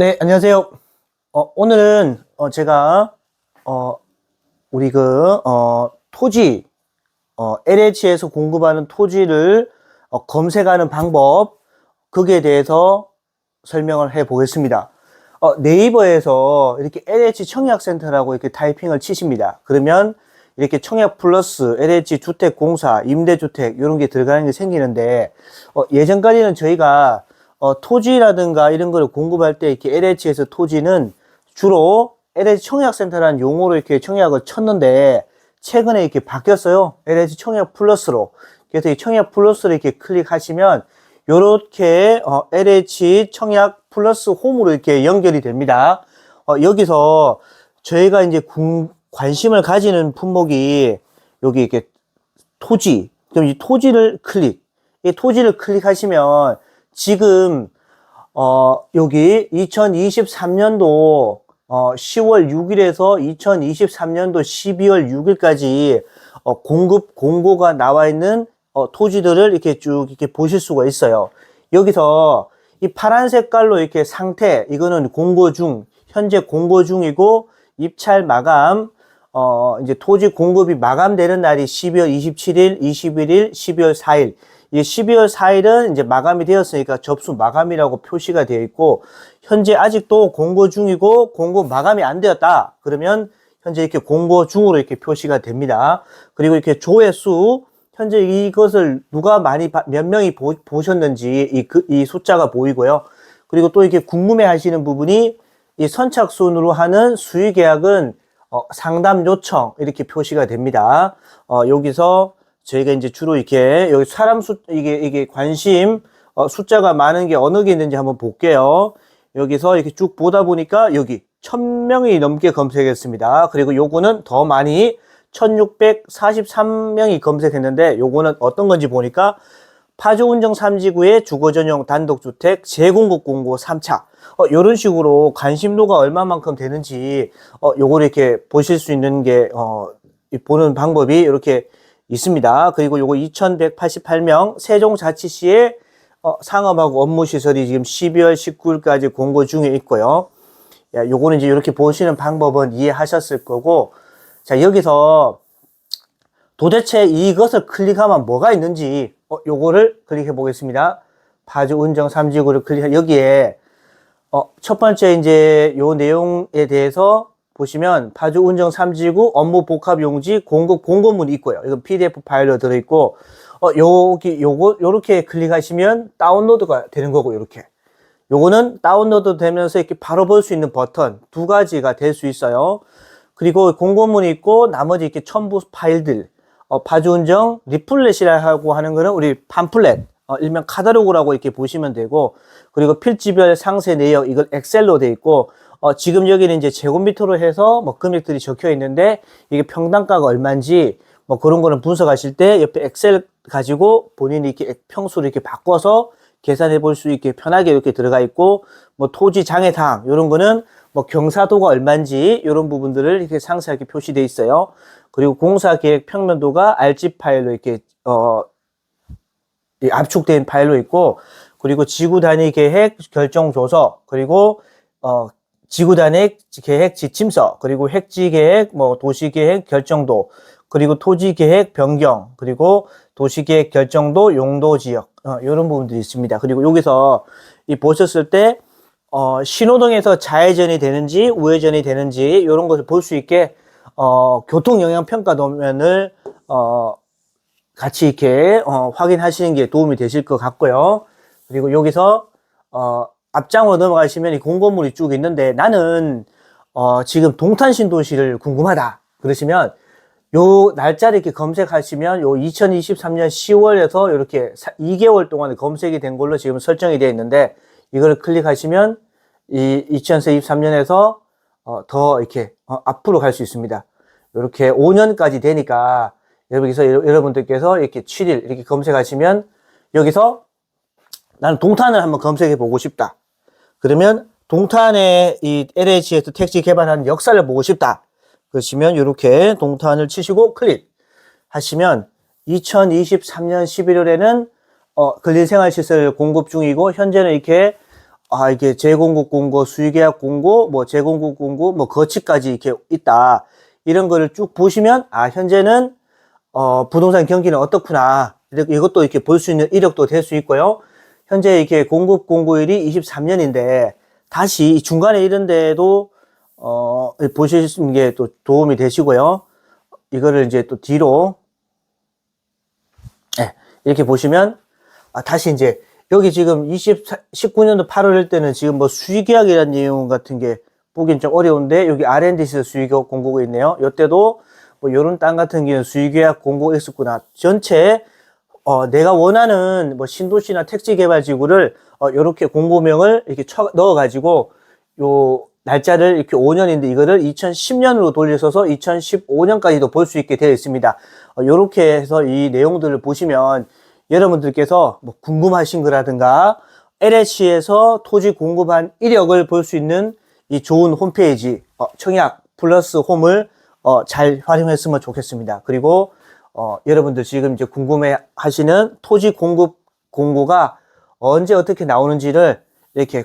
네, 안녕하세요. 어, 오늘은 어, 제가 어, 우리 그 어, 토지 어, LH에서 공급하는 토지를 어, 검색하는 방법 거기에 대해서 설명을 해 보겠습니다. 어, 네이버에서 이렇게 LH 청약센터라고 이렇게 타이핑을 치십니다. 그러면 이렇게 청약 플러스 LH 주택공사, 임대주택 이런 게 들어가는 게 생기는데 어, 예전까지는 저희가 어, 토지라든가 이런 거를 공급할 때 이렇게 LH에서 토지는 주로 LH 청약센터라는 용어로 이렇게 청약을 쳤는데 최근에 이렇게 바뀌었어요. LH 청약 플러스로. 그래서 이 청약 플러스를 이렇게 클릭하시면 요렇게 어, LH 청약 플러스 홈으로 이렇게 연결이 됩니다. 어, 여기서 저희가 이제 궁- 관심을 가지는 품목이 여기 이렇게 토지. 그럼 이 토지를 클릭. 이 토지를 클릭하시면 지금 어 여기 2023년도 어 10월 6일에서 2023년도 12월 6일까지 어 공급 공고가 나와 있는 어 토지들을 이렇게 쭉 이렇게 보실 수가 있어요. 여기서 이 파란 색깔로 이렇게 상태 이거는 공고 중 현재 공고 중이고 입찰 마감 어, 이제 토지 공급이 마감되는 날이 12월 27일, 21일, 12월 4일. 이 12월 4일은 이제 마감이 되었으니까 접수 마감이라고 표시가 되어 있고, 현재 아직도 공고 중이고, 공고 마감이 안 되었다. 그러면 현재 이렇게 공고 중으로 이렇게 표시가 됩니다. 그리고 이렇게 조회수, 현재 이것을 누가 많이, 봐- 몇 명이 보, 보셨는지 이, 그, 이 숫자가 보이고요. 그리고 또 이렇게 궁금해 하시는 부분이 이 선착순으로 하는 수의 계약은 어, 상담 요청 이렇게 표시가 됩니다. 어, 여기서 저희가 이제 주로 이렇게 여기 사람 수 이게 이게 관심 어, 숫자가 많은 게 어느 게 있는지 한번 볼게요. 여기서 이렇게 쭉 보다 보니까 여기 1000명이 넘게 검색했습니다. 그리고 요거는 더 많이 1643명이 검색했는데 요거는 어떤 건지 보니까 파주운정 3지구의 주거전용 단독주택 재공급 공고 3차. 어, 요런 식으로 관심도가 얼마만큼 되는지, 어, 요걸 이렇게 보실 수 있는 게, 어, 이 보는 방법이 이렇게 있습니다. 그리고 요거 2188명 세종자치시의 어, 상업하고 업무시설이 지금 12월 19일까지 공고 중에 있고요. 야, 요거는 이제 이렇게 보시는 방법은 이해하셨을 거고, 자, 여기서 도대체 이것을 클릭하면 뭐가 있는지 어, 요거를 클릭해 보겠습니다. 파주 운정 삼지구를 클릭해 여기에 어, 첫 번째 이제 요 내용에 대해서 보시면 파주 운정 삼지구 업무 복합 용지 공급 공고문이 있고요. 이건 PDF 파일로 들어 있고 어, 여기 요거 요렇게 클릭하시면 다운로드가 되는 거고 요렇게. 요거는 다운로드 되면서 이렇게 바로 볼 수 있는 버튼 두 가지가 될 수 있어요. 그리고 공고문이 있고 나머지 이렇게 첨부 파일들 어, 파주운정 리플렛이라고 하는 거는 우리 팜플렛 어, 일명 카탈로그라고 이렇게 보시면 되고 그리고 필지별 상세 내역 이걸 엑셀로 돼 있고 어, 지금 여기는 이제 제곱미터로 해서 뭐 금액들이 적혀 있는데 이게 평당가가 얼마인지 뭐 그런 거는 분석하실 때 옆에 엑셀 가지고 본인이 이렇게 평수를 이렇게 바꿔서 계산해 볼 수 있게 편하게 이렇게 들어가 있고 뭐 토지 장애사항 이런 거는 뭐 경사도가 얼마인지 이런 부분들을 이렇게 상세하게 표시돼 있어요. 그리고 공사 계획 평면도가 RG 파일로 이렇게 어이 압축된 파일로 있고 그리고 지구 단위 계획 결정 조서 그리고 어 지구 단위 계획 지침서 그리고 획지 계획 뭐 도시 계획 결정도 그리고 토지 계획 변경 그리고 도시 계획 결정도 용도 지역 어, 이런 부분들이 있습니다. 그리고 여기서 이 보셨을 때 어, 신호등에서 좌회전이 되는지 우회전이 되는지 이런 것을 볼 수 있게 어, 교통 영향 평가 도면을 어, 같이 이렇게 어, 확인하시는 게 도움이 되실 것 같고요. 그리고 여기서 어, 앞장으로 넘어가시면 이 공고물이 쭉 있는데 나는 어, 지금 동탄 신도시를 궁금하다 그러시면 요 날짜를 이렇게 검색하시면 요 2023년 10월에서 이렇게 2개월 동안 검색이 된 걸로 지금 설정이 되어 있는데 이걸 클릭하시면 이 2023년에서 어, 더 이렇게 어, 앞으로 갈 수 있습니다. 이렇게 5년까지 되니까 여기서 여러- 여러분들께서 이렇게 7일 이렇게 검색하시면 여기서 나는 동탄을 한번 검색해 보고 싶다. 그러면 동탄의 이 LH에서 택시 개발하는 역사를 보고 싶다. 그러시면 이렇게 동탄을 치시고 클릭 하시면 2023년 11월에는 어, 근린생활시설 공급 중이고 현재는 이렇게 아, 이게 재공급 공고, 수의계약 공고, 뭐 재공급 공고, 뭐 거치까지 이렇게 있다. 이런 거를 쭉 보시면, 아, 현재는, 어, 부동산 경기는 어떻구나. 이것도 이렇게 볼 수 있는 이력도 될 수 있고요. 현재 이렇게 공급 공고일이 23년인데, 다시 이 중간에 이런 데도, 어, 보시는 게 또 도움이 되시고요. 이거를 이제 또 뒤로, 네, 이렇게 보시면, 아, 다시 이제, 여기 지금 20, 19년도 8월 때는 지금 뭐 수의계약이라는 내용 같은 게 보긴 좀 어려운데, 여기 R&D에서 수의계약 공고가 있네요. 요때도 뭐 요런 땅 같은 경우는 수의계약 공고가 있었구나. 전체, 어, 내가 원하는 뭐 신도시나 택지 개발 지구를, 어, 요렇게 공고명을 이렇게 쳐, 넣어가지고, 요, 날짜를 이렇게 5년인데 이거를 2010년으로 돌려서서 2015년까지도 볼 수 있게 되어 있습니다. 어, 요렇게 해서 이 내용들을 보시면 여러분들께서 뭐 궁금하신 거라든가 LH에서 토지 공급한 이력을 볼 수 있는 이 좋은 홈페이지 어, 청약 플러스 홈을 어, 잘 활용했으면 좋겠습니다. 그리고 어, 여러분들 지금 이제 궁금해 하시는 토지 공급 공고가 언제 어떻게 나오는지를 이렇게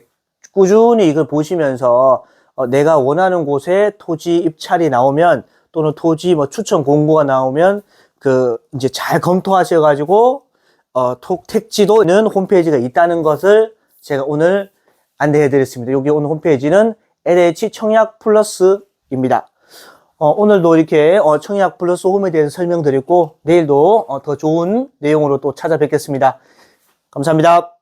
꾸준히 이걸 보시면서 어, 내가 원하는 곳에 토지 입찰이 나오면 또는 토지 뭐 추천 공고가 나오면 그 이제 잘 검토하셔 가지고 어, 톡 택지도 있는 홈페이지가 있다는 것을 제가 오늘 안내해 드렸습니다. 여기 오늘 홈페이지는 LH 청약 플러스입니다. 어, 오늘도 이렇게 어, 청약 플러스 홈에 대해서 설명드렸고 내일도 어, 더 좋은 내용으로 또 찾아뵙겠습니다. 감사합니다.